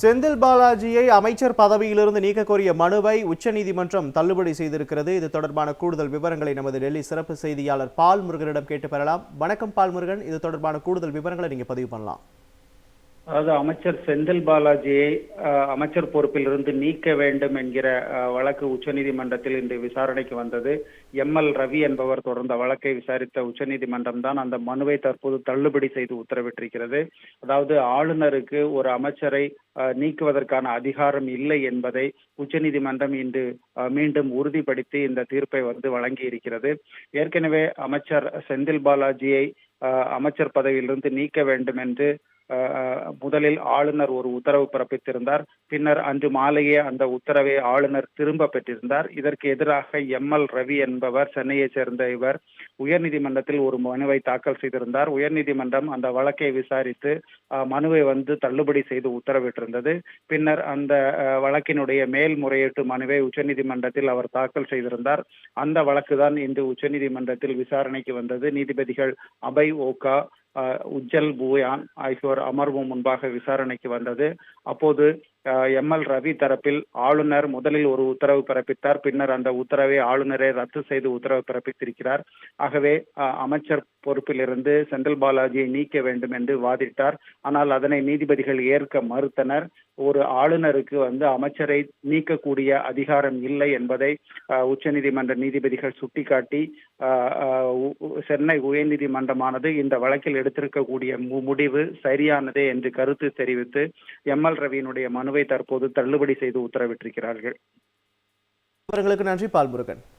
செந்தில் பாலாஜியை அமைச்சர் பதவியிலிருந்து நீக்க கோரிய மனுவை உச்சநீதிமன்றம் தள்ளுபடி செய்திருக்கிறது. இது தொடர்பான கூடுதல் விவரங்களை நமது டெல்லி சிறப்பு செய்தியாளர் பால் முருகனிடம் கேட்டு பெறலாம். வணக்கம் பால் முருகன். இது தொடர்பான கூடுதல் விவரங்களை நீங்க பதிவு பண்ணலாம். அதாவது அமைச்சர் செந்தில் பாலாஜியை அமைச்சர் பொறுப்பிலிருந்து நீக்க வேண்டும் என்கிற வழக்கு உச்சநீதிமன்றத்தில் இன்று விசாரணைக்கு வந்தது. எம். எல். ரவி என்பவர் தொடர்ந்த வழக்கை விசாரித்த உச்சநீதிமன்றம் தான் அந்த மனுவை தற்போது தள்ளுபடி செய்து உத்தரவிட்டிருக்கிறது. அதாவது ஆளுநருக்கு ஒரு அமைச்சரை நீக்குவதற்கான அதிகாரம் இல்லை என்பதை உச்சநீதிமன்றம் இன்று மீண்டும் உறுதிப்படுத்தி இந்த தீர்ப்பை வந்து வழங்கி இருக்கிறது ஏற்கனவே அமைச்சர் செந்தில் பாலாஜியை அமைச்சர் பதவியிலிருந்து நீக்க வேண்டும் என்று முதலில் ஆளுநர் ஒரு உத்தரவு பிறப்பித்திருந்தார். பின்னர் அன்று மாலையே அந்த உத்தரவை ஆளுநர் திரும்ப பெற்றிருந்தார். இதற்கு எதிராக எம். எல். ரவி என்பவர் சென்னையைச் சேர்ந்த இவர் உயர்நீதிமன்றத்தில் ஒரு மனுவை தாக்கல் செய்திருந்தார். உயர்நீதிமன்றம் அந்த வழக்கை விசாரித்து அஹ், மனுவை வந்து தள்ளுபடி செய்து உத்தரவிட்டிருந்தது. பின்னர் அந்த வழக்கினுடைய மேல்முறையீட்டு மனுவை உச்சநீதிமன்றத்தில் அவர் தாக்கல் செய்திருந்தார். அந்த வழக்குதான் இன்று உச்சநீதிமன்றத்தில் விசாரணைக்கு வந்தது. நீதிபதிகள் அபய் ஓகா உஜ்ஜல் பூயான் ஆகியோர் அமர்வு முன்பாக விசாரணைக்கு வந்தது. அப்போது எம் எல் ரவி தரப்பில் ஆளுநர் முதலில் ஒரு உத்தரவு பிறப்பித்தார். பின்னர் அந்த உத்தரவை ஆளுநரை ரத்து செய்து உத்தரவு பிறப்பித்திருக்கிறார். ஆகவே அஹ், அமைச்சர் பொறுப்பிலிருந்து செந்தில் பாலாஜியை நீக்க வேண்டும் என்று வாதிட்டார். ஆனால் அதனை நீதிபதிகள் ஏற்க மறுத்தனர். ஒரு ஆளுநருக்கு வந்து அமைச்சரை நீக்கக்கூடிய அதிகாரம் இல்லை என்பதை உச்சநீதிமன்ற நீதிபதிகள் சுட்டிக்காட்டி சென்னை உயர்நீதிமன்றமானது இந்த வழக்கில் எடுத்திருக்கக்கூடிய மு- முடிவு சரியானதே என்று கருத்து தெரிவித்து எம். எல். ரவியினுடைய மனுவை தற்போது தள்ளுபடி செய்து உத்தரவிட்டிருக்கிறார்கள். நன்றி பால்முருகன்.